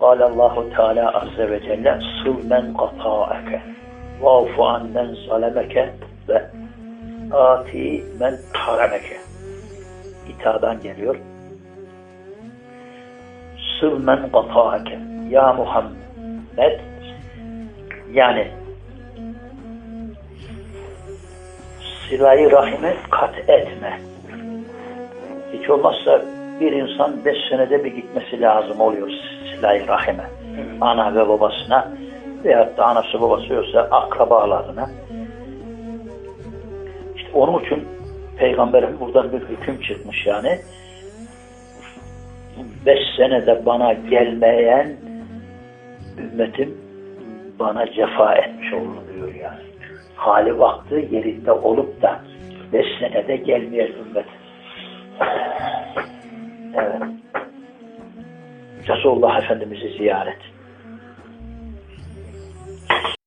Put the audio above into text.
Allahu Teala azze ve celle sulmen qata'eke vafu annen zalemeke ve ati men harameke İtadan geliyor. Sırmen qata'eke ya Muhammed yani sırayı rahime kat etme. Hiç olmazsa bir insan beş senede bir gitmesi lazım oluyor silah-ı rahime. Ana ve babasına veyahut da anası babası yoksa akrabalarına. İşte onun için Peygamberim buradan bir hüküm çıkmış yani. Beş senede bana gelmeyen ümmetim bana cefa etmiş olur diyor yani. Hali vakti yerinde olup da beş senede gelmeyen ümmet. Resulullah Efendimiz'i ziyaret.